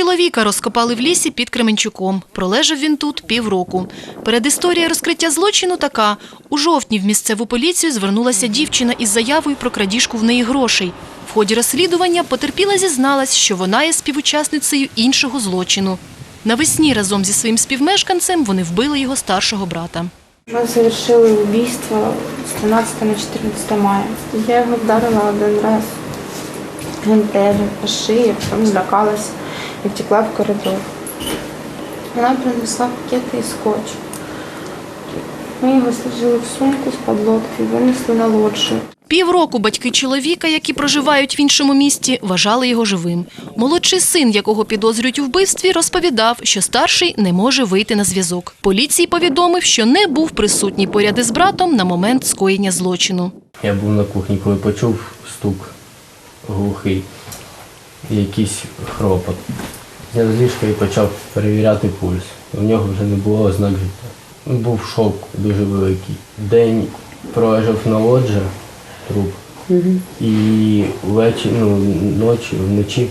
чоловіка розкопали в лісі під Кременчуком. Пролежав він тут півроку. Передісторія розкриття злочину така. У жовтні в місцеву поліцію звернулася дівчина із заявою про крадіжку в неї грошей. В ході розслідування потерпіла зізналась, що вона є співучасницею іншого злочину. Навесні разом зі своїм співмешканцем вони вбили його старшого брата. Ми совершили убийство з 13 на 14 мая. Я його вдарила один раз. Він по шиї, потім злякалась і втекла в коридор. Вона принесла пакети і скотч. Ми його сложили в сумку з-під лодки, винесли на лоджію. Півроку батьки чоловіка, які проживають в іншому місті, вважали його живим. Молодший син, якого підозрюють у вбивстві, розповідав, що старший не може вийти на зв'язок. Поліції повідомив, що не був присутній поряд із братом на момент скоєння злочину. Я був на кухні, коли почув стук глухий, якийсь хропот. Я з ліжка і почав перевіряти пульс. У нього вже не було ознак життя. Був шок дуже великий. День пролежав на лоджі, труп. І ввечері, ну, ночі, вночі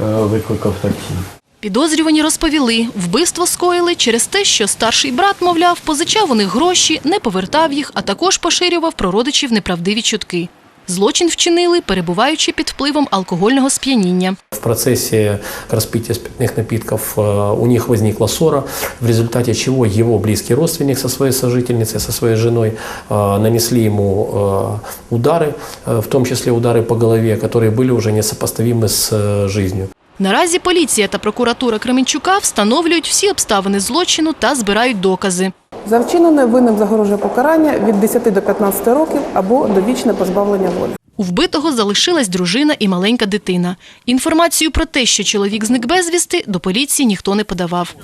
е, викликав таксі. Підозрювані розповіли, вбивство скоїли через те, що старший брат, мовляв, позичав у них гроші, не повертав їх, а також поширював про родичів неправдиві чутки. Злочин вчинили, перебуваючи під впливом алкогольного сп'яніння. В процессе распития спиртных напитков э, у них возникла ссора, в результате чего его близкий родственник со своей сожительницей, со своей женой э, нанесли ему э, удары, э, в том числе удары по голове, которые были уже несопоставимы с э, жизнью. Наразі поліція та прокуратура Кременчука встановлюють всі обставини злочину та збирають докази. За вчинене винним загрожує покарання від 10 до 15 років або довічне позбавлення волі. У вбитого залишилась дружина і маленька дитина. Інформацію про те, що чоловік зник безвісти, до поліції ніхто не подавав.